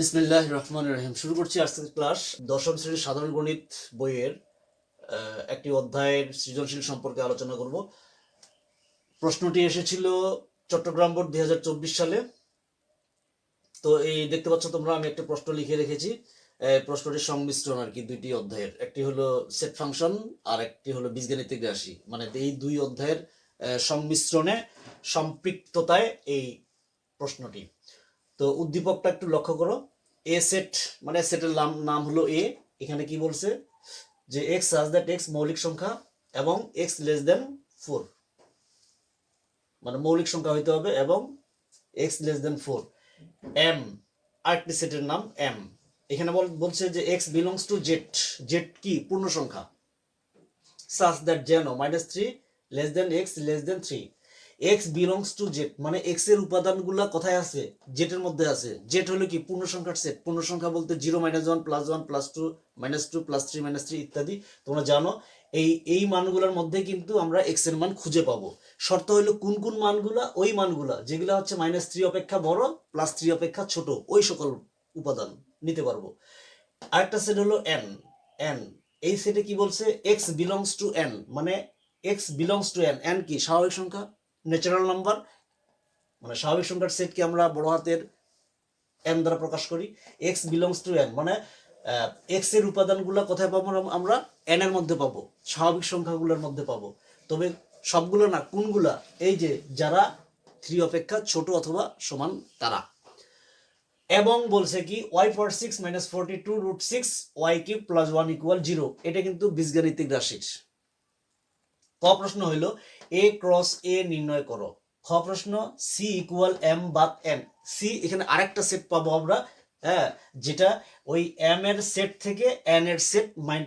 বিসমিল্লাহ রহমান রহিম। শুরু করছি আজকের ক্লাস। দশম শ্রেণির সাধারণ গণিত বইয়ের একটি অধ্যায়ের সৃজনশীল সম্পর্কে আলোচনা করব। প্রশ্নটি এসেছিল চট্টগ্রাম বোর্ড দুই হাজার চব্বিশ সালে। তো এই দেখতে পাচ্ছ তোমরা, আমি একটা প্রশ্ন লিখে রেখেছি। প্রশ্নটির সংমিশ্রণ আর কি দুইটি অধ্যায়ের। একটি হলো সেট ফাংশন আর একটি হলো বীজগাণিতিক রাশি। মানে এই দুই অধ্যায়ের সংমিশ্রণে সম্পৃক্ততায় এই প্রশ্নটি। তো উদ্দীপকটা একটু লক্ষ্য করো। এ সেট মানে সেটের নাম নাম হলো এ এখানে কি বলছে? যে এক্স সাজ দ্যাট এক্স মৌলিক সংখ্যা এবং এক্স লেস দেন ফোর মানে মৌলিক সংখ্যা হইতে হবে এবং X less than four M আরেকটি সেটের নাম এম এখানে বল, বলছে যে X belongs to Z Z কি? পূর্ণ সংখ্যা সাজ দ্যাট যেন minus three less than X less than three X belongs to Z মানে এক্সের উপাদানগুলা কোথায় আছে? জেটের মধ্যে আছে। জেট হলো কি? পূর্ণ সংখ্যার সেট পূর্ণ সংখ্যা বলতে zero minus one plus one plus two minus two plus three minus three ইত্যাদি। তোমরা জানো, এই এই মানগুলোর মধ্যে কিন্তু আমরা এক্সের মান খুঁজে পাবো। শর্ত হলো কোন কোন মানগুলা? ওই মানগুলা। যেগুলো হচ্ছে মাইনাস থ্রি অপেক্ষা বড় প্লাস থ্রি অপেক্ষা ছোট। ওই সকল উপাদান নিতে পারব। আরেকটা সেট হলো এন এন এই সেটে কি বলছে? এক্স বিলংস টু এন মানে X belongs to N N কি? স্বাভাবিক সংখ্যা? ন্যাচারাল নাম্বার মানে স্বাভাবিক সংখ্যার সেটকে আমরা বড় হাতের এন দ্বারা প্রকাশ করি। এক্স বিলংস টু এন মানে এক্সের উপাদানগুলো কোথায় পাবো আমরা- এন এর মধ্যে পাবো, স্বাভাবিক সংখ্যাগুলোর মধ্যে পাবো। তবে সবগুলো না, কোনগুলা? এই যে যারা থ্রি অপেক্ষা ছোট অথবা সমান তারা। এবং বলছে কি Y four six minus forty two root six Y cube plus one equal zero এটা কিন্তু বীজগাণিতিক রাশির। ক প্রশ্ন হইল, এ ক্রস এ নির্ণয় করো। খ প্রশ্ন সি ইকুয়াল এম বাদ এন সি এখানে আরেকটা সেট পাবো আমরা হ্যাঁ যেটা ওই এম এর সেট থেকে এন এর সেট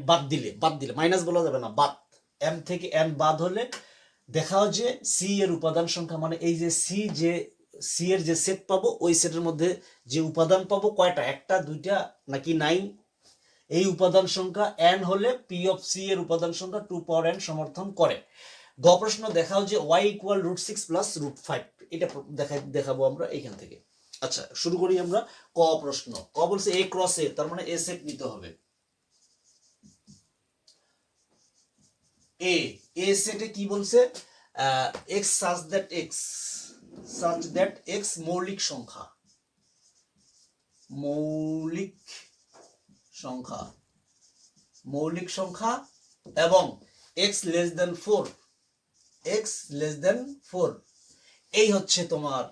বাদ দিলে বাদ দিলে মাইনাস বলা যাবে না, বাদ। এম থেকে এন বাদ হলে দেখাও যে সি এর উপাদান সংখ্যা মানে এই যে সি যে সি এর যে সেট পাবো, ওই সেটের মধ্যে যে উপাদান পাবো কয়টা? একটা, দুইটা, নাকি নাইন এই উপাদান সংখ্যা এন হলে পি অফ সি এর উপাদান সংখ্যা টু পাওয়ার এন সমর্থন করে। গ প্রশ্ন, দেখাও যে Y equal root six plus root five এটা দেখা দেখাবো আমরা এখান থেকে। আচ্ছা শুরু করি আমরা ক প্রশ্ন। ক বলছে এ ক্রস এ তার মানে এ সেট নিতে হবে। এ এ সেটে কি বলছে? X such that X such that X মৌলিক সংখ্যা। মৌলিক সংখ্যা। মৌলিক সংখ্যা এবং X less than four X less than four এই হচ্ছে তোমার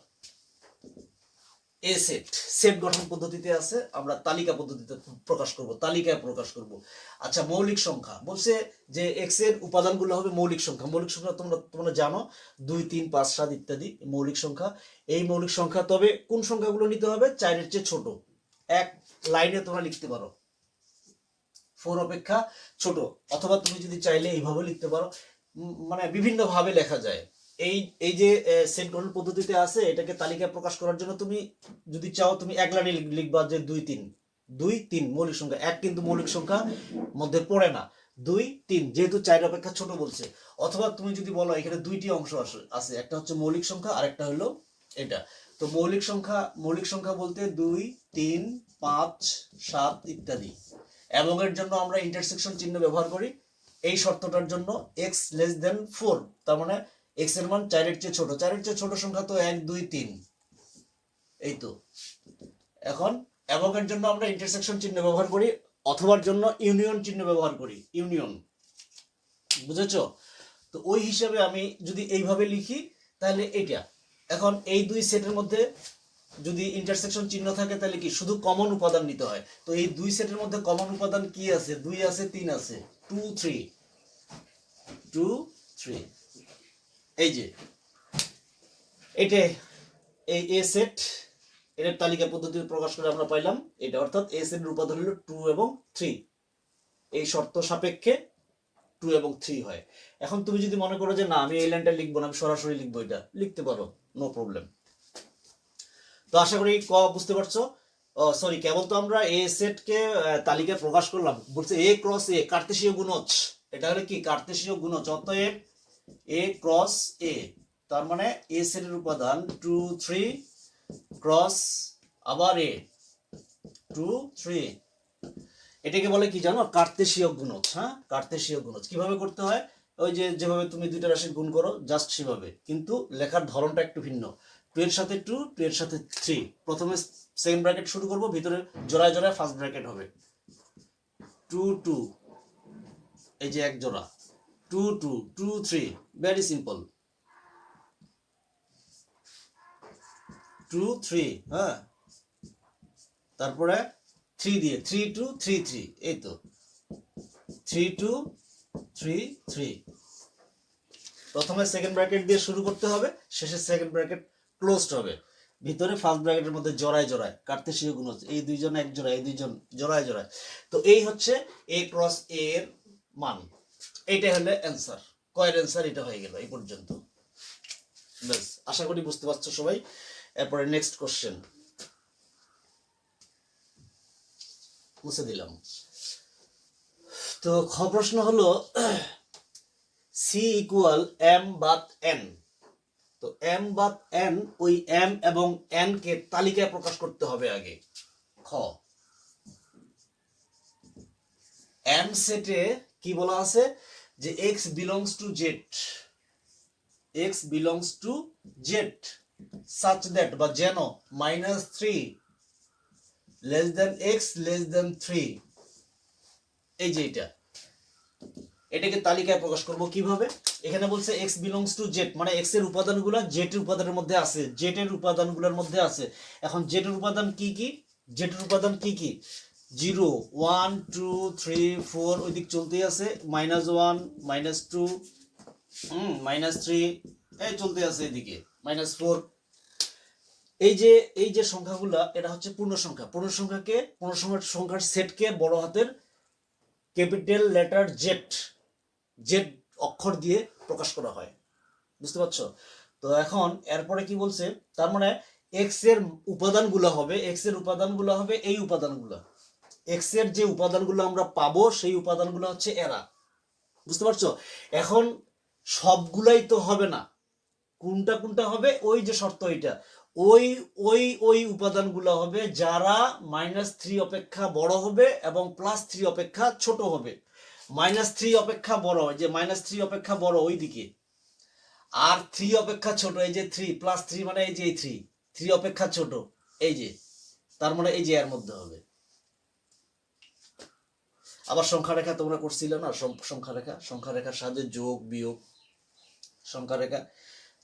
এ সেট সেট গঠন পদ্ধতিতে আছে, আমরা তালিকা পদ্ধতিতে প্রকাশ করব, তালিকায় প্রকাশ করব। আচ্ছা মৌলিক সংখ্যা। বলছে যে এক্সের উপাদানগুলো হবে মৌলিক সংখ্যা। মৌলিক সংখ্যা তোমরা তোমরা জানো, দুই, তিন, পাঁচ, সাত ইত্যাদি মৌলিক সংখ্যা। এই মৌলিক সংখ্যা, তবে কোন সংখ্যাগুলো নিতে হবে? চারের চেয়ে ছোট। এক লাইনে তোমরা লিখতে পারো। ফোর অপেক্ষা ছোট। অথবা তুমি যদি চাইলে এইভাবে লিখতে পারো। মানে বিভিন্ন ভাবে লেখা যায়। এই এই যে সেট গঠন পদ্ধতিতে আছে, এটাকে তালিকায় প্রকাশ করার জন্য তুমি যদি চাও, তুমি এক লাইনে লিখবা যে দুই, তিন। দুই, তিন, মৌলিক সংখ্যা। এক কিন্তু মৌলিক সংখ্যা মধ্যে পড়ে না। দুই, তিন, যেহেতু চার অপেক্ষা ছোট বলছে। অথবা তুমি যদি বলো, এখানে দুইটি অংশ আছে। একটা হচ্ছে মৌলিক সংখ্যা আর একটা হলো এটা। তো মৌলিক সংখ্যা মৌলিক সংখ্যা বলতে দুই, তিন, পাঁচ, সাত ইত্যাদি। এবং এর জন্য আমরা ইন্টারসেকশন চিহ্ন ব্যবহার করি। এই শর্তটার জন্য এক্স লেস দেন ফোর তার মানে এক্সের মান চারের চেয়ে ছোট। চারের চেয়ে ছোট সংখ্যা তো এক, দুই, তিন। এই তো। এখন, এবং এর জন্য আমরা ইন্টারসেকশন চিহ্ন ব্যবহার করি, অথবার জন্য ইউনিয়ন চিহ্ন ব্যবহার করি। ইউনিয়ন বুঝেছ? তো ওই হিসাবে আমি যদি এইভাবে লিখি, তাহলে এইটা। এখন এই দুই সেটের মধ্যে যদি ইন্টারসেকশন চিহ্ন থাকে, তাহলে কি শুধু কমন উপাদান নিতে হয়? তো এই দুই সেটের মধ্যে কমন উপাদান কি আছে? দুই আছে, তিন আছে। টু থ্রি টু থ্রি এই যে, এটা এই এ সেট এর তালিকা পদ্ধতি প্রকাশ করে আমরা পাইলাম। এটা অর্থাৎ এ সেটের উপাদান হলো টু এবং থ্রি এই শর্ত সাপেক্ষে টু এবং থ্রি হয়। এখন তুমি যদি মনে করো যে, না, আমি এই লাইনটা লিখব না, আমি সরাসরি লিখব এটা, লিখতে পারো নো প্রবলেম তো আশা করি ক বুঝতে পারছ? সরি কেবল তো আমরা এ সেটকে তালিকায় প্রকাশ করলাম। বলছে এ ক্রস এ কার্তেশীয় গুণজ। এটা হলো কি? কার্তেশীয় গুণজ। অতএব এ এ ক্রস এ তার মানে এ সেটের উপাদান টু থ্রি ক্রস আবার এ টু থ্রি এটাকে বলে কি জানো? কার্তেশীয় গুণজ হ্যাঁ? কার্তেশীয় গুণজ। কীভাবে করতে হয়? ওই যে যেভাবে তুমি দুইটা রাশি গুণ করো জাস্ট সেভাবে। কিন্তু লেখার ধরনটা একটু ভিন্ন। টু এর সাথে টু টু এর সাথে থ্রি প্রথমে সেকেন্ড ব্র্যাকেট শুরু করব, ভিতরে জোড়ায় জোড়ায় ফার্স্ট ব্র্যাকেট হবে। টু টু এই যে এক জোড়া। Two two two three very simple two three হ্যাঁ। তারপরে থ্রি দিয়ে থ্রি টু থ্রি থ্রি এই তো। থ্রি টু থ্রি থ্রি প্রথমে সেকেন্ড ব্র্যাকেট দিয়ে শুরু করতে হবে। শেষে সেকেন্ড ব্র্যাকেট ক্লোজড হবে। ভিতরে ফার্স্ট ব্র্যাকেটের মধ্যে জোড়ায় জোড়ায় কাটতে শিখে গুণ হচ্ছে। এই দুইজন এক জোড়ায়, এই দুইজন জোড়ায় জোড়ায়। তো এই হচ্ছে এ ক্রস এ এর মান। এইটা হলে অ্যান্সার কয়ের অ্যান্সার এটা হয়ে গেল এই পর্যন্ত। ব্যাস, আশা করি বুঝতে পারছ সবাই। এরপরে নেক্সট কোশ্চেন মুছে দিলাম। তো খ প্রশ্ন হলো সি ইকুয়াল এম বাত এন তো এম বাত এন ওই এম এবং এন কে তালিকায় প্রকাশ করতে হবে আগে। খ। এম সেটে কি বলা আছে? যে X belongs to Z X belongs to Z such that বা যেন minus three less than X less than three এই যে এটা। এটাকে তালিকায় প্রকাশ করব কীভাবে? এখানে বলছে এক্স বিলংস টু জেড মানে এক্সের উপাদানগুলো জেড এর উপাদানের মধ্যে আছে। জেড এর উপাদানগুলোর মধ্যে আছে। এখন জেড এর উপাদান কি কি? জেড এর উপাদান কি কি? Zero, one, two, three, four, ওই দিক চলতেই আছে। Minus one, minus two minus three, এই চলতে আছে এদিকে। Minus four. এই যে এই যে সংখ্যাগুলা, এটা হচ্ছে পূর্ণ সংখ্যা। পূর্ণ সংখ্যাকে, পূর্ণ সংখ্যার সংখ্যার সেটকে বড় হাতের ক্যাপিটাল লেটার জেড জেড অক্ষর দিয়ে প্রকাশ করা হয়। বুঝতে পারছ? তো এখন এরপরে কি বলছে? তার মানে এক্সের উপাদানগুলো হবে এক্সের উপাদানগুলো হবে এই উপাদানগুলো। এক্সের যে উপাদানগুলো আমরা পাবো, সেই উপাদানগুলো হচ্ছে এরা। বুঝতে পারছ? এখন সবগুলাই তো হবে না। কোনটা কোনটা হবে? ওই যে শর্ত এটা ওই ওই ওই উপাদানগুলো হবে যারা মাইনাস থ্রি অপেক্ষা বড় হবে এবং প্লাস থ্রি অপেক্ষা ছোট হবে। মাইনাস থ্রি অপেক্ষা বড় যে মাইনাস থ্রি অপেক্ষা বড় ওই দিকে আর থ্রি অপেক্ষা ছোট, এই যে থ্রি প্লাস থ্রি মানে এই যে থ্রি থ্রি অপেক্ষা ছোট, এই যে, তার মানে এই যে এর মধ্যে হবে। আবার সংখ্যা রেখা তোমরা করছিলে না সংখ্যা রেখা সংখ্যা রেখার সাহায্যে যোগ, বিয়োগ সংখ্যা রেখা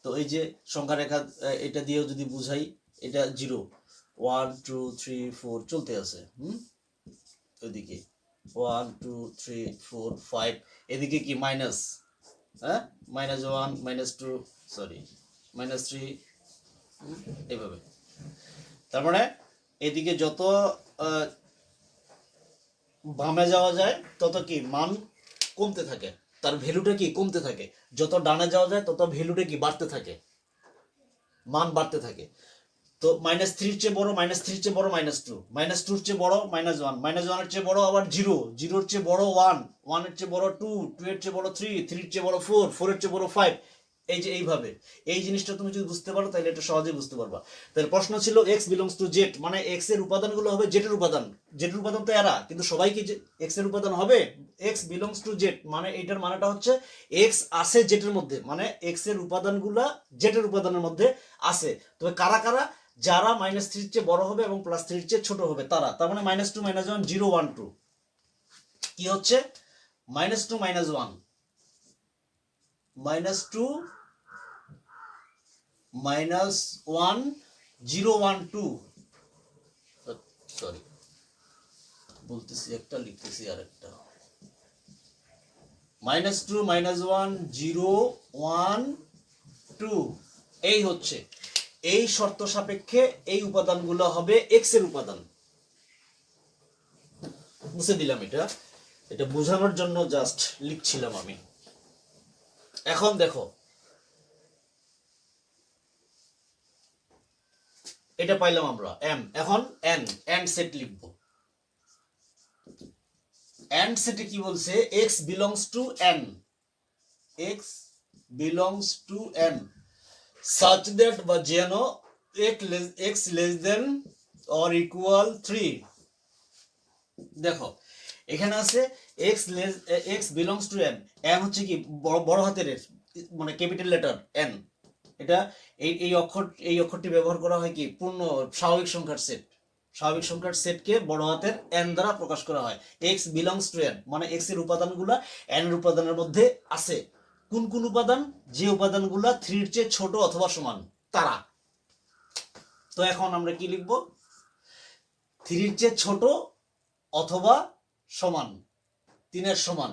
তো এই যে সংখ্যা রেখা এটা দিয়েও যদি বুঝাই, এটা zero one two three four চলতে আছে, হুম? ওইদিকে। One two three four five এদিকে কি? মাইনাস হ্যাঁ? Minus one minus two sorry minus three এইভাবে। তার মানে এদিকে যত বামে যাওয়া যায়, তত কি? মান কমতে থাকে। তার ভ্যালুটা কি? কমতে থাকে। যত ডানে যাওয়া যায়, তত ভ্যালুটা কি? বাড়তে থাকে। মান বাড়তে থাকে। তো মাইনাস থ্রির চেয়ে বড় মাইনাস থ্রির চেয়ে বড় মাইনাস টু মাইনাস টুর চেয়ে বড় মাইনাস ওয়ান মাইনাস ওয়ানের চেয়ে বড় আবার জিরো জিরোর চেয়ে বড় ওয়ান ওয়ানের চেয়ে বড় টু টু এর চেয়ে বড় থ্রি থ্রির চেয়ে বড় ফোর ফোরের চেয়ে বড় ফাইভ এই যে এইভাবে। এই জিনিসটা তুমি যদি বুঝতে পারো, তাহলে এটা সহজেই বুঝতে পারবা। তাহলে প্রশ্ন ছিল এক্স বিলংস টু জেড মানে এক্সের উপাদানগুলো হবে জেড এর উপাদান। জেড এর উপাদান তো এরা, কিন্তু সবাই কি এক্সের উপাদান হবে? এক্স বিলংস টু জেড মানে এটার মানেটা হচ্ছে এক্স আছে জেড এর মধ্যে মানে এক্সের উপাদানগুলা জেড এর উপাদানের মধ্যে আছে। তবে কারা কারা? যারা মাইনাস থ্রির চেয়ে বড় হবে এবং প্লাস থ্রির চেয়ে ছোট হবে, তারা। তার মানে minus two minus one zero one two কি হচ্ছে? Minus two minus one minus two minus one zero one two sorry বলতেছি একটা, লিখতেছি আর একটা minus two minus one zero one two এই হচ্ছে। এই শর্ত সাপেক্ষে এই উপাদানগুলো হবে এক্সের উপাদান। মুছে দিলাম এটা। এটা বোঝানোর জন্য জাস্ট লিখছিলাম আমি। এখন দেখো। এটা পাইলাম আমরা এম এখন এন এন্ড সেট লিখব। এন্ড সেটে কি বলছে? X belongs to N X belongs to N such that যেন X less than or equal three দেখো, এখানে আছে X less X belongs to N N হচ্ছে কি, বড় হাতের মানে ক্যাপিটাল লেটার এন এটা এই এই অক্ষর, এই অক্ষরটি ব্যবহার করা হয় কি, পূর্ণ স্বাভাবিক সংখ্যার সেট স্বাভাবিক সংখ্যার সেটকে বড় হাতের এন দ্বারা প্রকাশ করা হয়। এক্স বিলংস টু এন মানে এক্সের উপাদানগুলা এন এর উপাদানের মধ্যে আছে। কোন কোন উপাদান? যে উপাদানগুলা থ্রির চেয়ে ছোট অথবা সমান, তারা। তো এখন আমরা কি লিখব? থ্রির চেয়ে ছোট অথবা সমান তিনের সমান।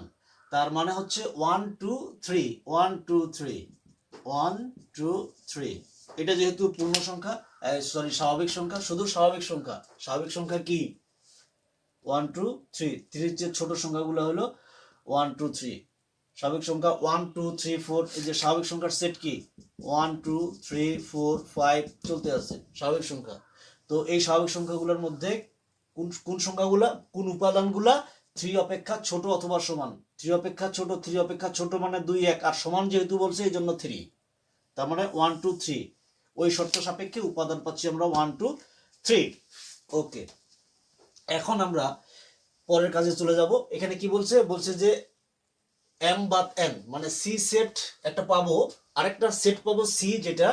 তার মানে হচ্ছে one two three one two three one two three এটা যেহেতু পূর্ণ সংখ্যা সরি স্বাভাবিক সংখ্যা, শুধু স্বাভাবিক সংখ্যা। স্বাভাবিক সংখ্যা কি? ওয়ান টু থ্রি থ্রির চেয়ে ছোট সংখ্যাগুলো হলো ওয়ান টু থ্রি স্বাভাবিক সংখ্যা ওয়ান টু থ্রি ফোর এই যে স্বাভাবিক সংখ্যার সেট কি? One two three four five চলতে আছে, স্বাভাবিক সংখ্যা। তো এই স্বাভাবিক সংখ্যাগুলোর মধ্যে কোন কোন সংখ্যাগুলা, কোন উপাদানগুলা থ্রি অপেক্ষা ছোট অথবা সমান? থ্রি অপেক্ষা ছোট থ্রি অপেক্ষা ছোট মানে দুই, এক, আর সমান যেহেতু বলছে এই জন্য থ্রি তার মানে ওয়ান টু থ্রি ওই শর্ত সাপেক্ষে উপাদান পাচ্ছি আমরা ওয়ান টু থ্রি ওকে এখন আমরা পরের কাজে চলে যাব। এখানে কি বলছে? বলছে যে এম বাদ এন মানে সি সেট একটা পাবো, আরেকটা সেট পাবো সি যেটা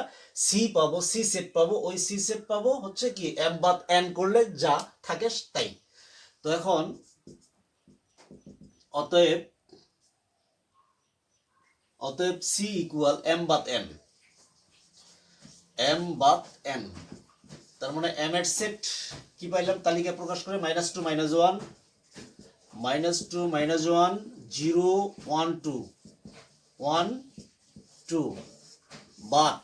সি পাবো সি সেট পাবো, ওই সি সেট পাবো হচ্ছে কি এম বাদ এন করলে যা থাকে তাই। তো এখন, অতএব অতএব সি ইকুয়াল এম বাদ এন এম বাদ এন তার মানে এম এর সেট কি পাইলাম? তালিকা প্রকাশ করে minus two minus one minus two minus one zero one two one two বাদ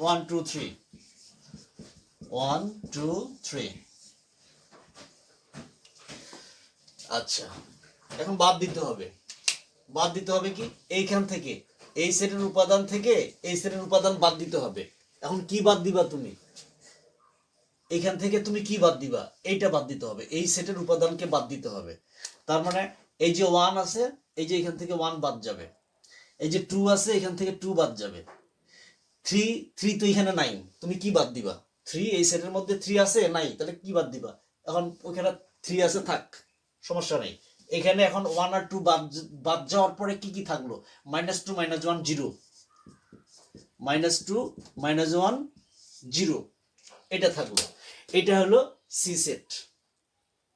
one two three one two three আচ্ছা এখন বাদ দিতে হবে। বাদ দিতে হবে কি? এইখান থেকে, এই সেটের উপাদান থেকে এই সেটের উপাদান বাদ দিতে হবে। এখন কি বাদ দিবা তুমি? এখান থেকে তুমি কি বাদ দিবা? এইটা বাদ দিতে হবে। এই সেটের উপাদানকে বাদ দিতে হবে। তার মানে এই যে ওয়ান আছে, এই যে এখান থেকে ওয়ান বাদ যাবে। এই যে টু আছে, এখান থেকে টু বাদ যাবে। থ্রি থ্রি তো এখানে নাই। তুমি কি বাদ দিবা? থ্রি, এই সেটের মধ্যে থ্রি আছে, নাই। তাহলে কি বাদ দিবা? এখন ওইখানে থ্রি আছে, থাক, সমস্যা নেই। এখানে এখন ওয়ান আর টু বাদ বাদ যাওয়ার পরে কি কি থাকল? Minus two, minus one, zero. Minus two, minus one, zero. এটা থাকল। এটা হলো সি সেট।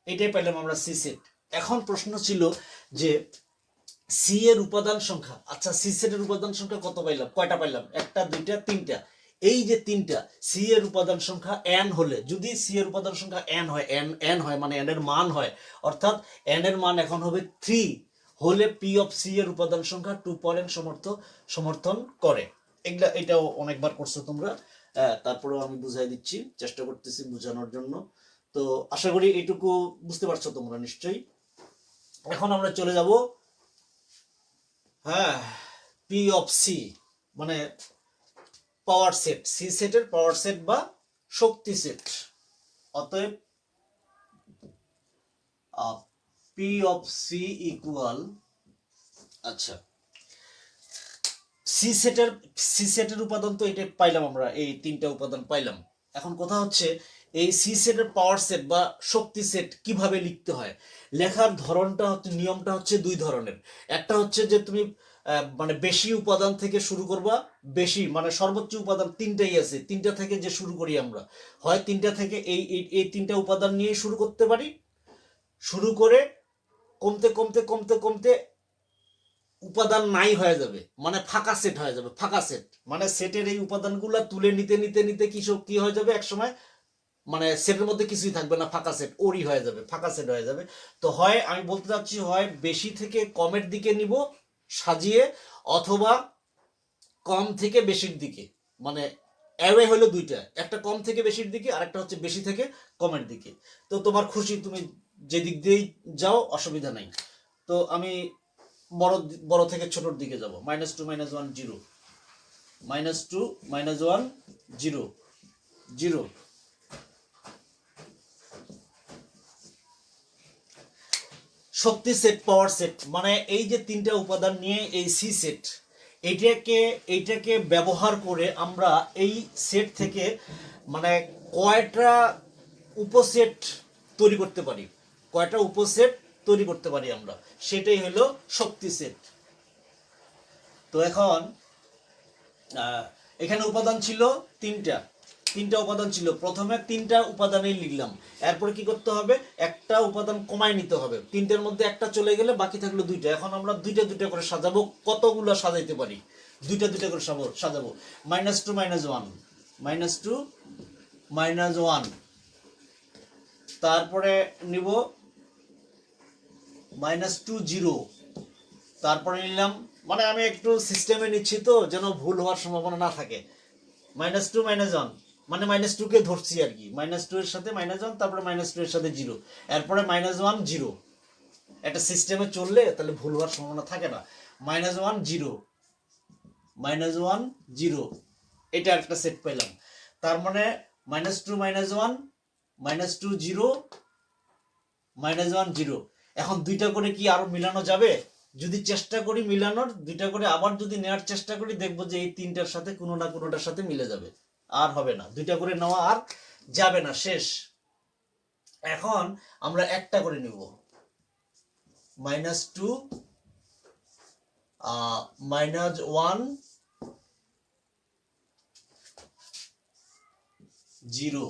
এটাই পেলাম আমরা সি সেট। এখন প্রশ্ন ছিল যে সি এর উপাদান সংখ্যা আচ্ছা সি সেটের উপাদান সংখ্যা কত পাইলাম? কয়টা পাইলাম? একটা, দুইটা, তিনটা। এই যে তিনটা সি এর উপাদান সংখ্যা এন হলে, যদি সি এর উপাদান সংখ্যা এন হয় এন এন হয় মানে এন এর মান হয়, অর্থাৎ এন এর মান এখন হবে থ্রি হলে পি অফ সি এর উপাদান সংখ্যা টু পয়েন্ট সমর্থ, সমর্থন করে। এগুলা, এটাও অনেকবার করছ তোমরা। তারপরেও আমি বুঝাই দিচ্ছি, চেষ্টা করতেছি বোঝানোর জন্য। তো আশা করি এইটুকু বুঝতে পারছ তোমরা নিশ্চয়ই। এখন আমরা চলে যাব হ্যাঁ পি অফ সি মানে পাওয়ার সেট সি সেটের পাওয়ার সেট বা শক্তি সেট অতএব পি অফ সি ইকুয়াল আচ্ছা সি সেটের সি সেটের উপাদান তো এটা পাইলাম আমরা, এই তিনটা উপাদান পাইলাম। এখন কথা হচ্ছে এই সি সেটের পাওয়ার সেট বা শক্তি সেট কীভাবে লিখতে হয়? লেখার ধরনটা হচ্ছে, নিয়মটা হচ্ছে দুই ধরনের। একটা হচ্ছে যে তুমি মানে বেশি উপাদান থেকে শুরু করবা, বেশি মানে সর্বোচ্চ উপাদান তিনটাই আছে, তিনটা থেকে যে শুরু করি আমরা। হয় তিনটা থেকে এই, এই- তিনটা উপাদান নিয়ে শুরু করতে পারি। শুরু করে কমতে কমতে কমতে কমতে উপাদান নাই হয়ে যাবে মানে ফাঁকা সেট হয়ে যাবে, ফাঁকা সেট মানে সেটের এই উপাদানগুলো তুলে নিতে নিতে নিতে কি কি হয়ে যাবে? একসময় মানে সেটের মধ্যে কিছুই থাকবে না, ফাঁকা সেট ওরই হয়ে যাবে, ফাঁকা সেট হয়ে যাবে। তো হয়, আমি বলতে চাচ্ছি হয় বেশি থেকে কমের দিকে নিব, সাজিয়ে, অথবা কম থেকে বেশির দিকে। মানে অ্যাওয়ে হলো দুইটা, একটা কম থেকে বেশির দিকে আর একটা হচ্ছে বেশি থেকে কমের দিকে। তো তোমার খুশি, তুমি যে দিক দিয়েই যাও, অসুবিধা নাই। তো আমি বড় বড় থেকে ছোটর দিকে যাব minus two minus one zero minus two minus one zero zero শক্তি সেট পাওয়ার সেট মানে এই যে তিনটা উপাদান নিয়ে এই সি সেট এইটাকে এইটাকে ব্যবহার করে আমরা এই সেট থেকে মানে কয়টা উপসেট তৈরি করতে পারি? কয়টা উপসেট তৈরি করতে পারি আমরা? সেটাই হলো শক্তি সেট তো এখন এখানে উপাদান ছিল তিনটা। তিনটা উপাদান ছিল। প্রথমে তিনটা উপাদানেই লিখলাম। এরপর কি করতে হবে? একটা উপাদান কমায় নিতে হবে। তিনটার মধ্যে একটা চলে গেলে বাকি থাকল দুইটা। এখন আমরা দুইটা দুইটা করে সাজাবো। কতগুলো সাজাইতে পারি? দুইটা দুইটা করে সাজাবো সাজাবো। Minus two minus one minus two minus one তারপরে নিব মাইনাস টু জিরো তারপরে নিলাম। মানে আমি একটু সিস্টেমে নিচ্ছি তো, যেন ভুল হওয়ার সম্ভাবনা না থাকে। মাইনাস টু মাইনাস ওয়ান মানে মাইনাস টুকে ধরছি আর কি। মাইনাস টু এর সাথে মাইনাস ওয়ান তারপরে মাইনাস টু এর সাথে জিরো এরপরে মাইনাস ওয়ান জিরো একটা সিস্টেমে চললে তাহলে ভুল হওয়ার সম্ভাবনা থাকে না। Minus one zero minus one zero এটা একটা সেট পেলাম তার মানে minus two minus one minus two zero minus one zero এখন দুইটা করে কি আরও মিলানো যাবে? যদি চেষ্টা করি মিলানোর, দুইটা করে আবার যদি নেওয়ার চেষ্টা করি, দেখব যে এই তিনটার সাথে কোনো না কোনোটার সাথে মিলে যাবে। আর হবে না। দুইটা করে নেওয়া আর যাবে না, শেষ। এখন আমরা একটা করে নিব। Minus two minus one, zero.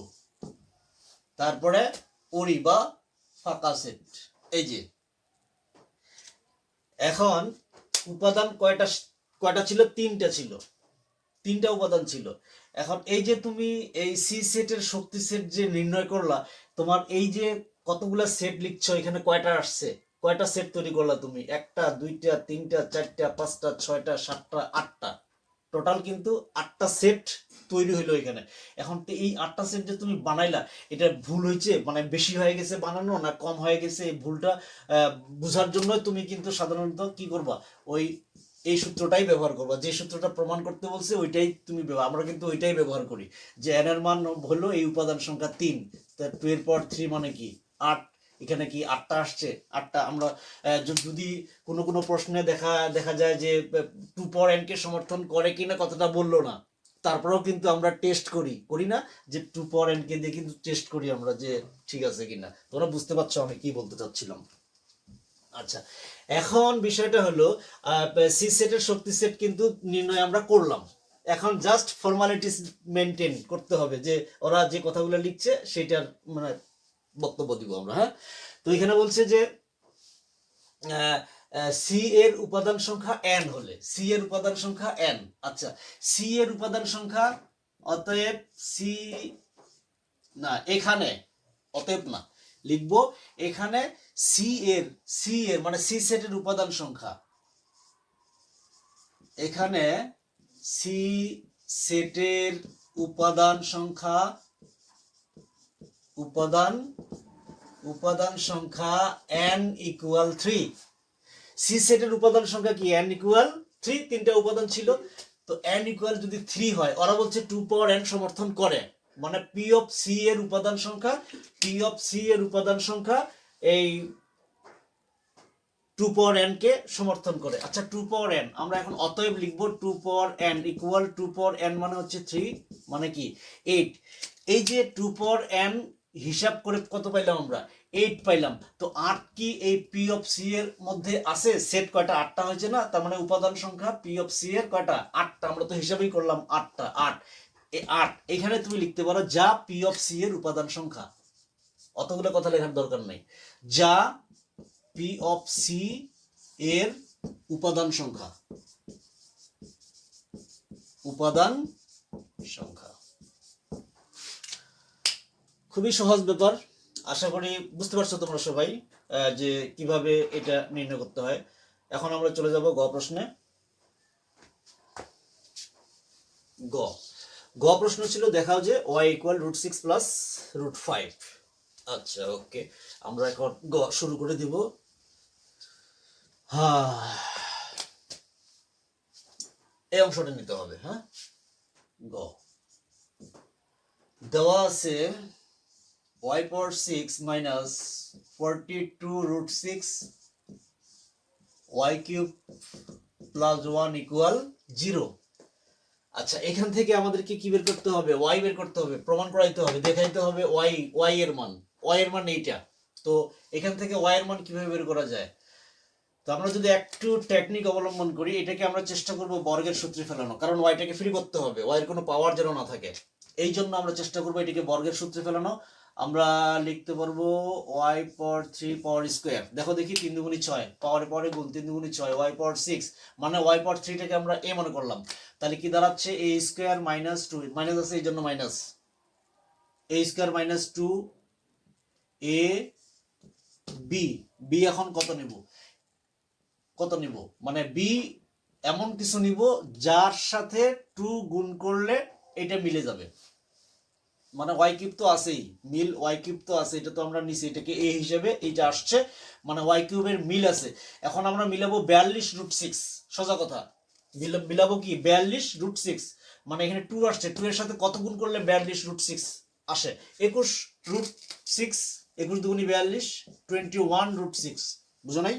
তারপরে ওরি বা ফাঁকা সেট। এই যে। এখন উপাদান কয়টা কয়টা ছিল? তিনটা ছিল। তিনটা উপাদান ছিল। এখন এই যে তুমি এই সি সেটের শক্তি সেট যে নির্ণয় করলা, তোমার এই যে কতগুলা সেট লিখছো, এখানে কয়টা আসছে? কয়টা সেট তৈরি করলা তুমি? একটা, দুইটা, তিনটা, চারটা, পাঁচটা, ছয়টা, সাতটা, আটটা। টোটাল কিন্তু আটটা সেট তৈরি হইল এখানে। এখন তো এই আটটা সেট যে তুমি বানাইলা, এটা ভুল হয়েছে মানে বেশি হয়ে গেছে বানানো না কম হয়ে গেছে এই ভুলটা? বোঝার জন্য তুমি কিন্তু সাধারণত কি করবা? ওই এই সূত্রটাই ব্যবহার করবা। যে সূত্রটা প্রমাণ করতে বলছে, ওইটাই তুমি আমরা কিন্তু ওইটাই ব্যবহার করি। যে এন এর মান হলো এই উপাদান সংখ্যা তিন। টু এর পর থ্রি মানে কি? আট। এখানে কি আটটা আসছে? আটটা আমরা যদি কোনো কোনো প্রশ্নে দেখা দেখা যায় যে টু পর এন কে সমর্থন করে কিনা কথাটা বলল না, তারপরেও কিন্তু আমরা টেস্ট করি। করি না যে টু পর এন কে দিয়ে কিন্তু টেস্ট করি আমরা যে ঠিক আছে কিনা। তোমরা বুঝতে পারছ আমি কি বলতে চাচ্ছিলাম। আচ্ছা এখন বিষয়টা হলো সি সেটের শক্তি সেট কিন্তু নির্ণয় আমরা করলাম। এখন জাস্ট ফর্মালিটিস মেনটেন করতে হবে যে ওরা যে কথাগুলো লিখছে সেটার মানে বক্তব্য দিব আমরা হ্যাঁ? তো এখানে বলছে যে সি এর উপাদান সংখ্যা এন হলে সি এর উপাদান সংখ্যা এন আচ্ছা সি এর উপাদান সংখ্যা অতএব সি না, এখানে, অতএব না। লিখব, এখানে সি এর সি এর মানে সি সেটের উপাদান সংখ্যা। এখানে সি সেটের উপাদান সংখ্যা, উপাদান উপাদান সংখ্যা n ইকুয়াল থ্রি সি সেটের উপাদান সংখ্যা কি? n ইকুয়াল থ্রি তিনটা উপাদান ছিল। তো n ইকুয়াল যদি থ্রি হয়, ওরা বলছে টু পাওয়ার n সমর্থন করে। মানে পি অফ সি এর উপাদান সংখ্যা পি অফ সি এর উপাদান সংখ্যা এই টু পাওয়ার এন কে সমর্থন করে। আচ্ছা টু পাওয়ার এন আমরা এখন অতএব লিখব two power n equal two power n মানে হচ্ছে থ্রি মানে কি? এইট এই যে টু পাওয়ার এন হিসাব করে কত পাইলাম আমরা? এইট পাইলাম। তো আট কি এই পি অফ সি এর মধ্যে আছে? সেট কয়টা? আটটা হয়েছে না? তার মানে উপাদান সংখ্যা পি অফ সি এর কয়টা? আটটা। আমরা তো হিসাবেই করলাম আটটা। আট। এই আট, এখানে তুমি লিখতে পারো যা পি অফ সি এর উপাদান সংখ্যা। অতগুলো কথা লেখার দরকার নেই। যা পি অফ সি এর উপাদান সংখ্যা। উপাদান সংখ্যা। খুবই সহজ ব্যাপার। আশা করি বুঝতে পারছ তোমরা সবাই যে কীভাবে এটা নির্ণয় করতে হয়। এখন আমরা চলে যাব গ প্রশ্নে। গ। গ প্রশ্ন ছিল, দেখাও যে y equal root six plus root five আচ্ছা ওকে আমরা এখন গ শুরু করে দিব। হ্যাঁ এই অংশটা নিতে হবে হ্যাঁ? গ দেওয়া আছে y power six minus forty two root six y cube plus one equal zero আচ্ছা এখান থেকে আমাদেরকে কি বের করতে হবে? ওয়াই বের করতে হবে, প্রমাণ করাইতে হবে, দেখাইতে হবে ওয়াই ওয়াই এর মান। ওয়াই এর মান এইটা। তো এখান থেকে ওয়াই এর মান কীভাবে বের করা যায়? তো আমরা যদি একটু টেকনিক অবলম্বন করি, এটাকে আমরা চেষ্টা করব বর্গের সূত্রে ফেলানো, কারণ ওয়াইটাকে ফ্রি করতে হবে। ওয়াই এর কোনো পাওয়ার যেন না থাকে। এই জন্য আমরা চেষ্টা করব এটাকে বর্গের সূত্রে ফেলানো। আমরা লিখতে পারব y power three power square দেখো দেখি তিন দুগুণি ছয়। পাওয়ারে পাওয়ারে গুণ তিন দুগুণি ছয় ওয়াই পাওয়ার সিক্স মানে ওয়াই পাওয়ার থ্রিটাকে আমরা এ মনে করলাম। তাহলে কি দাঁড়াচ্ছে? A square minus two minus আছে এই জন্য minus a square minus two a b b এখন কত নিব? কত নিব? মানে বি এমন কিছু নিব, যার সাথে টু গুণ করলে এটা মিলে যাবে। মানে ওয়াই কিউব তো আছেই, মিল ওয়াই কিউব তো আছে, এটা তো আমরা নিছি, এটাকে এ হিসেবে এইটা আসছে মানে ওয়াই কিউবের মিল আছে। এখন আমরা মিলাবো বিয়াল্লিশ রুট সিক্স সোজা কথা। মিল- মিলাবো কি? বিয়াল্লিশ রুট সিক্স মানে এখানে টু আসছে টু এর সাথে কত গুণ করলে বিয়াল্লিশ রুট সিক্স আসে? একুশ রুট সিক্স একুশ দুগুনি বিয়াল্লিশ টোয়েন্টি ওয়ান রুট সিক্স বুঝো নাই?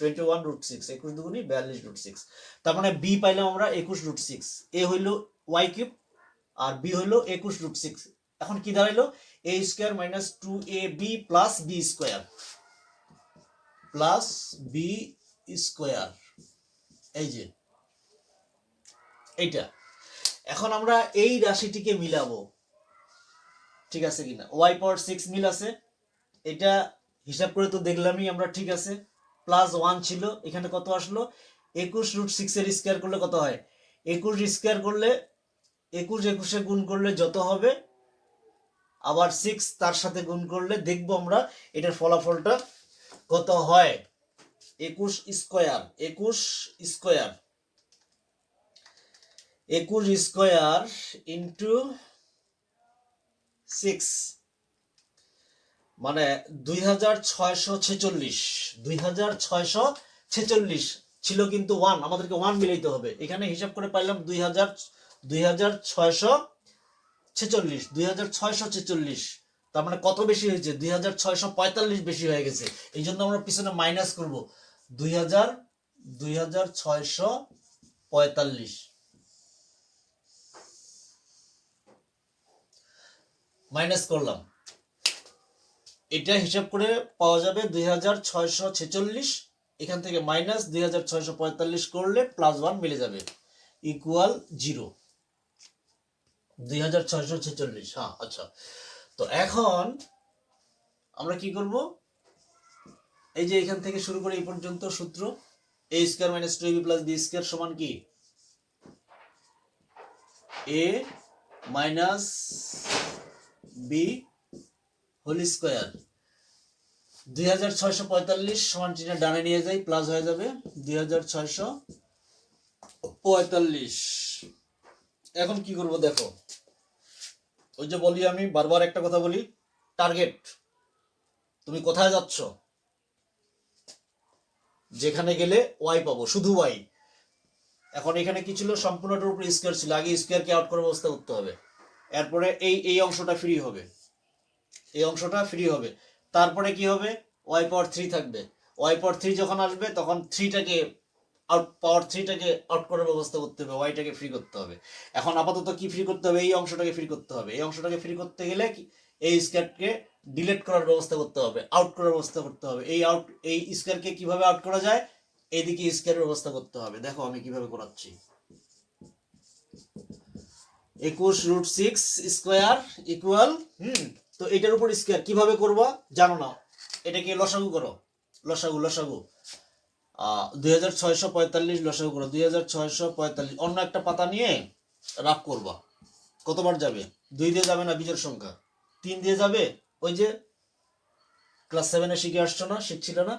টোয়েন্টি ওয়ান রুট সিক্স একুশ দুগুনি বিয়াল্লিশ রুট সিক্স তার মানে বি পাইলাম আমরা একুশ রুট সিক্স এ হইল ওয়াই কিউব আর বি হইল একুশ রুট সিক্স এখন কি দাঁড়াইলো? A square minus two a b plus b square plus b square এই যে, এইটা। এখন আমরা এই রাশিটিকে মিলাবো। ঠিক আছে কিনা? ওয়াই পাওয়ার সিক্স মিল আছে। এটা হিসাব করে তো দেখলামই আমরা, ঠিক আছে? প্লাস ওয়ান ছিল, এখানে কত আসলো? একুশ রুট সিক্স এর স্কোয়ার করলে কত হয়? একুশ স্কোয়ার করলে একুশ একুশে গুণ করলে যত হবে, আবার সিক্স তার সাথে গুণ করলে দেখব আমরা এটার ফলাফলটা কত হয়। একুশ স্কোয়ার একুশ স্কোয়ার একুশ স্কোয়ার ইন্টু সিক্স মানে দুই হাজার ছয়শো ছেচল্লিশ, দুই হাজার ছয়শো ছেচল্লিশ ছিল কিন্তু ওয়ান আমাদেরকে ওয়ান মিলাইতে হবে। এখানে হিসাব করে পাইলাম দুই হাজার দুই হাজার ছয়শো ছেচল্লিশ, দুই হাজার ছয়শো ছেচল্লিশ। তার মানে কত বেশি হয়েছে? দুই হাজার ছয়শো পঁয়তাল্লিশ বেশি হয়ে গেছে। এই জন্য আমরা পিছনে মাইনাস করব। দুই হাজার দুই হাজার ছয়শো পঁয়তাল্লিশ। মাইনাস করলাম। এটা হিসাব করে পাওয়া যাবে দুই হাজার ছয়শো ছেচল্লিশ। এখান থেকে মাইনাস দুই হাজার ছয়শো পঁয়তাল্লিশ করলে প্লাস ওয়ান মিলে যাবে। ইকুয়াল জিরো ছেচল্লিশ হ্যাঁ আচ্ছা। তো এখন আমরা কি করব? এই যে এখান থেকে শুরু করে এই পর্যন্ত সূত্র a square minus two plus b square সমান কি? A minus b whole square দুই হাজার ছয়শো পঁয়তাল্লিশ সমান চিহ্ন ডানে নিয়ে যাই প্লাস হয়ে যাবে দুই হাজার ছয়শো পঁয়তাল্লিশ। এখন কি করব দেখো? ওই যে বলি আমি, বারবার একটা কথা বলি টার্গেট তুমি কোথায় যাচ্ছ? যেখানে গেলে ওয়াই পাবো, শুধু ওয়াই এখন এখানে কি ছিল? সম্পূর্ণটার উপরে স্কোয়ার ছিল। আগে স্কোয়ারকে আউট করার ব্যবস্থা করতে হবে। এরপরে এই এই অংশটা ফ্রি হবে। এই অংশটা ফ্রি হবে। তারপরে কি হবে? ওয়াই পাওয়ার থ্রি থাকবে। ওয়াই পাওয়ার থ্রি যখন আসবে, তখন থ্রিটাকে আউট পাওয়ার থ্রিটাকে আউট করার ব্যবস্থা করতে হবে ওয়াইটাকে ফ্রি করতে হবে। এখন আপাতত কি ফ্রি করতে হবে? এই অংশটাকে ফ্রি করতে হবে। এই অংশটাকে ফ্রি করতে গেলে এই স্কোয়ারকে ডিলিট করার ব্যবস্থা করতে হবে আউট করার ব্যবস্থা করতে হবে। এই আউট এই স্কোয়ারকে কীভাবে আউট করা যায়? এইদিকে স্কোয়ারের ব্যবস্থা করতে হবে। দেখো আমি কীভাবে করাচ্ছি। একুশ রুট সিক্স স্কোয়ার ইকুয়াল হুম, তো এটার উপর স্কোয়ার কীভাবে করবা? জানো না। এটাকে লসাগু করো। লসাগু লসাগু। দুই হাজার ছয়শো পঁয়তাল্লিশ লসাগু করো দুই হাজার ছয়শো পঁয়তাল্লিশ। অন্য একটা পাতা নিয়ে রাফ করবা। কতবার যাবে? দুই দিয়ে যাবে না বীজের সংখ্যা? তিন দিয়ে যাবে? ওই যে ক্লাস সেভেনে শিখে আসছো না, শিখছিল না?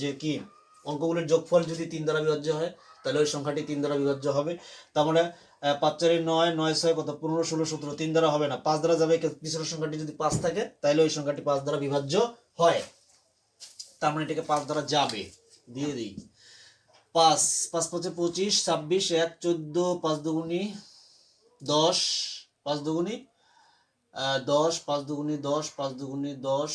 যে কি, অঙ্কগুলোর যোগফল যদি তিন দ্বারা বিভাজ্য হয়, তাহলে ওই সংখ্যাটি তিন দ্বারা বিভাজ্য হবে। তার মানে পাঁচ চারি নয় নয় ছয় কত? পনেরো, ষোলো, সতেরো, তিন দ্বারা হবে না। পাঁচ দ্বারা যাবে পিছনের সংখ্যাটি যদি পাঁচ থাকে, তাহলে ওই সংখ্যাটি পাঁচ দ্বারা বিভাজ্য হয়। তার মানে এটাকে পাঁচ দ্বারা যাবে। দিয়ে দিই। পাঁচ পাঁচ পাঁচে পঁচিশ, ছাব্বিশ, এক, চোদ্দ, পাঁচ দুগুনি দশ, পাঁচ দুগুনি দশ, পাঁচ দুগুনি দশ, পাঁচ দুগুনি দশ,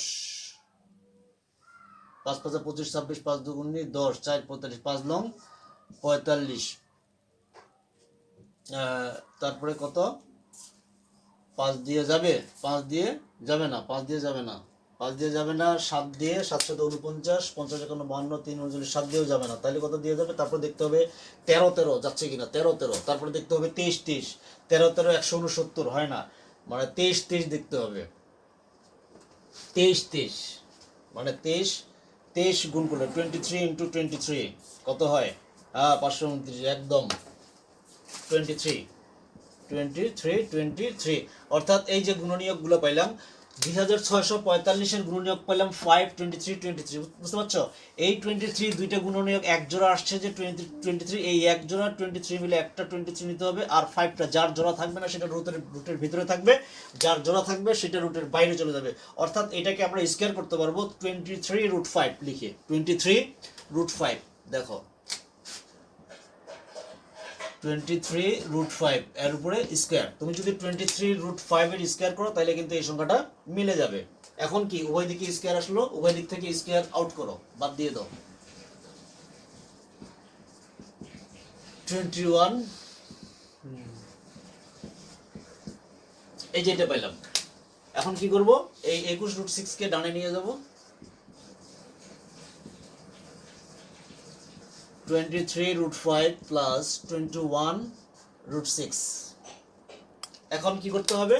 পাঁচ পাঁচে পঁচিশ, ছাব্বিশ, পাঁচ দুগুনি দশ, চার, পঁয়তাল্লিশ, পাঁচ লং, পঁয়তাল্লিশ। তারপরে কত? পাঁচ দিয়ে যাবে? পাঁচ দিয়ে যাবে না, পাঁচ দিয়ে যাবে না। পাঁচ দিয়ে যাবে না, সাত দিয়ে সাতশত উনপঞ্চাশ, পঞ্চাশ একান্ন, বাহান্ন, তিন, উনচল্লিশ, সাত দিয়েও যাবে না। তাহলে কত দিয়ে যাবে? তারপর দেখতে হবে তেরো তেরো, যাচ্ছে কিনা? তেরো তেরো। তারপরে দেখতে হবে তেইশ তেইশ। তেরো তেরো, একশো উনসত্তর, হয় না? মানে তেইশ তেইশ দেখতে হবে। তেইশ তেইশ। মানে তেইশ তেইশ গুণ করলে twenty three into twenty three কত হয়? হ্যাঁ পাঁচশো উনত্রিশ, একদম। Twenty three twenty three twenty three অর্থাৎ এই যে গুণনীয়কগুলো পাইলাম দুই হাজার ছয়শো পঁয়তাল্লিশের গুণনীয়ক পাইলাম five twenty three twenty three বুঝতে পারছ? এই টোয়েন্টি থ্রি দুইটা গুণনীয়ক এক জোড়া আসছে যে টোয়েন্টি টোয়েন্টি থ্রি এই এক জোড়া টোয়েন্টি থ্রি মিলে একটা টোয়েন্টি থ্রি নিতে হবে, আর ফাইভটা যার জোড়া থাকবে না সেটা রুটের রুটের ভিতরে থাকবে, যার জোড়া থাকবে সেটা রুটের বাইরে চলে যাবে। অর্থাৎ এটাকে আমরা স্কোয়ার করতে পারব টোয়েন্টি থ্রি রুট ফাইভ লিখে। টোয়েন্টি থ্রি রুট ফাইভ দেখো। টোয়েন্টি থ্রি রুট ফাইভ এর উপরে স্কোয়ার তুমি যদি টোয়েন্টি থ্রি রুট ফাইভের স্কোয়ার করো তাহলে কিন্তু এই সংখ্যাটা মিলে যাবে। এখন কি, উভয় দিকে স্কোয়ার আসলো? উভয় দিক থেকে স্কোয়ার আউট করো, বাদ দিয়ে দাও। টোয়েন্টি ওয়ান এই যে এটা পাইলাম। এখন কি করব? এই একুশ রুট সিক্সকে ডানে নিয়ে যাব। Twenty three root five plus twenty one root six এখন কি করতে হবে?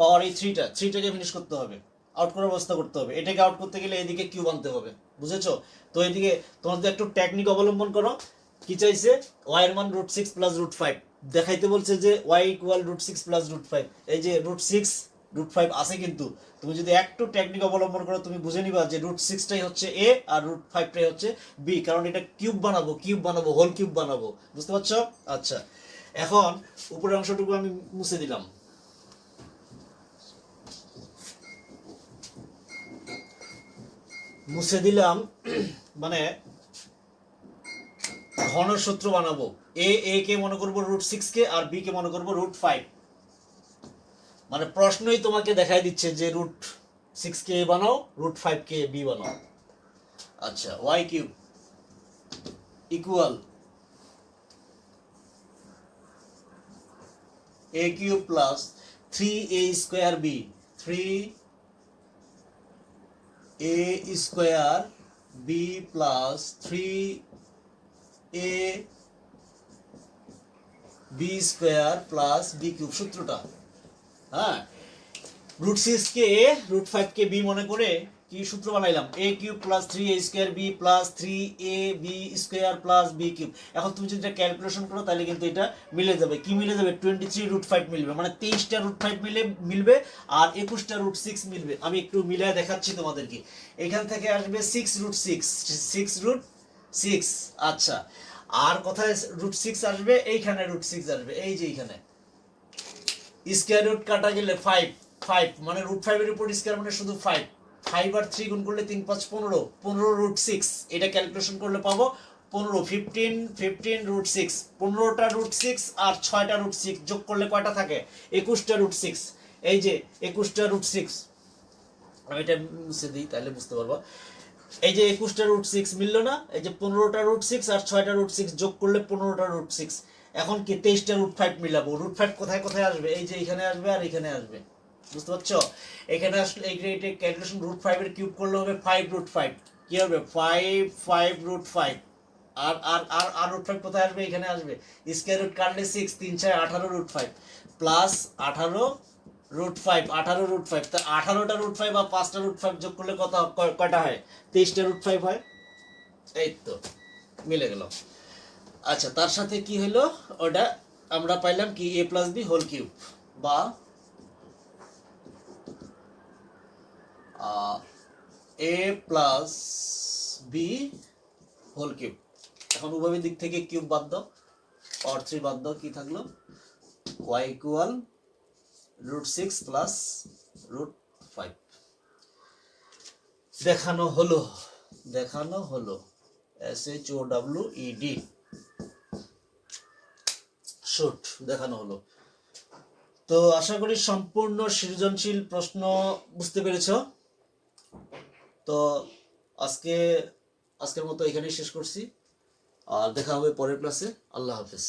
পাওয়ার এই থ্রিটা থ্রিটাকে ফিনিশ করতে হবে। আউট করার ব্যবস্থা করতে হবে। এটাকে আউট করতে গেলে এদিকে কিউব আনতে হবে। বুঝেছ? তো এদিকে তোমার যদি একটু টেকনিক অবলম্বন করো। কি চাইছে? ওয়াই এর মান root six plus root five দেখাইতে বলছে যে y equal root six plus root five এই যে রুট সিক্স রুট ফাইভ আছে কিন্তু, তুমি যদি একটু টেকনিক অবলম্বন করো, তুমি বুঝে নিবা যে রুট সিক্সটাই হচ্ছে এ আর রুট ফাইভটাই হচ্ছে বি কারণ এটা কিউব বানাবো কিউব বানাবো হোল কিউব বানাবো। বুঝতে পারছ? আচ্ছা। এখন উপরের অংশটুকু আমি মুছে দিলাম। মুছে দিলাম মানে ঘন সূত্র বানাবো। এ এ কে মনে করব রুট সিক্স কে আর বি কে মনে করব রুট ফাইভ মানে প্রশ্নই তোমাকে দেখাই দিচ্ছে যে রুট সিক্স কে বানাও রুট ফাইভ কে বি বানাও। আচ্ছা y cube equal a cube plus three a square b three a square b plus three a b square plus b cube সূত্রটা। হ্যাঁ। রুট সিক্স কে এ রুট ফাইভ কে b মনে করে কি সূত্র বানাইলাম? A cube plus three a square b plus three a b square plus b cube এখন তুমি যদি এটা ক্যালকুলেশন করো, তাহলে কিন্তু এটা মিলে যাবে। কি মিলে যাবে? টোয়েন্টি থ্রি রুট ফাইভ মিলবে। মানে তেইশটা রুট ফাইভ মিলে, মিলবে আর একুশটা রুট সিক্স মিলবে। আমি একটু মিলিয়ে দেখাচ্ছি তোমাদেরকে। এখান থেকে আসবে six root six six root six আচ্ছা। আর কোথায় রুট সিক্স আসবে? এইখানে রুট সিক্স আসবে। এই যে এইখানে। স্কোয়ার রুট কাটা গেলে ফাইভ ফাইভ মানে রুট ফাইভের উপর স্কোয়ার মানে শুধু ফাইভ ফাইভ আর থ্রি গুণ করলে তিন, পাঁচ, পনেরো পনেরো রুট সিক্স এটা ক্যালকুলেশন করলে পাবো পনেরো ফিফটিন ফিফটিন রুট সিক্স পনেরোটা রুট সিক্স আর ছয়টা রুট সিক্স যোগ করলে কয়টা থাকে? একুশটা রুট সিক্স এই যে একুশটা রুট সিক্স আমি এটা মুছে দিই, তাহলে বুঝতে পারব। এই যে একুশটা রুট সিক্স মিললো না, এই যে পনেরোটা রুট সিক্স আর ছয়টা রুট সিক্স যোগ করলে পনেরোটা রুট সিক্স এখন কি তেইশটা রুট ফাইভ মিলাবো? রুট ফাইভ কোথায় কোথায় আসবে? এই যে এখানে আসবে আর এখানে আসবে। বুঝতে পারছ? এখানে আসলে এই এটা ক্যালকুলেশন রুট ফাইভের কিউব করলে হবে ফাইভ রুট ফাইভ কি হবে? ফাইভ ফাইভ রুট ফাইভ আর আর আর আর রুট ফাইভ কোথায় আসবে? এখানে আসবে। স্কোয়ার রুট কাটলে সিক্স তিন ছয় আঠারো রুট ফাইভ প্লাস আঠারো রুট ফাইভ আঠারো রুট ফাইভ তা আঠারোটা রুট ফাইভ আর পাঁচটা রুট ফাইভ যোগ করলে কত কয়- কয়টা হয়? তেইশটা রুট ফাইভ হয়? এই তো, মিলে গেল। আচ্ছা তার সাথে কি হলো? ওটা আমরা পাইলাম কি a plus b whole cube বা a plus b whole cube এখন উভয় দিক থেকে কিউব বাদ দাও পাওয়ার থ্রি বাদ দাও, কি থাকল? Y equal root six plus root five দেখানো হলো দেখানো হলো S H O W E D shoot দেখানো হলো। তো আশা করি সম্পূর্ণ সৃজনশীল প্রশ্ন বুঝতে পেরেছ। তো আজকে, আজকের মতো এখানেই শেষ করছি। আর দেখা হবে পরের ক্লাসে আল্লাহ হাফেজ।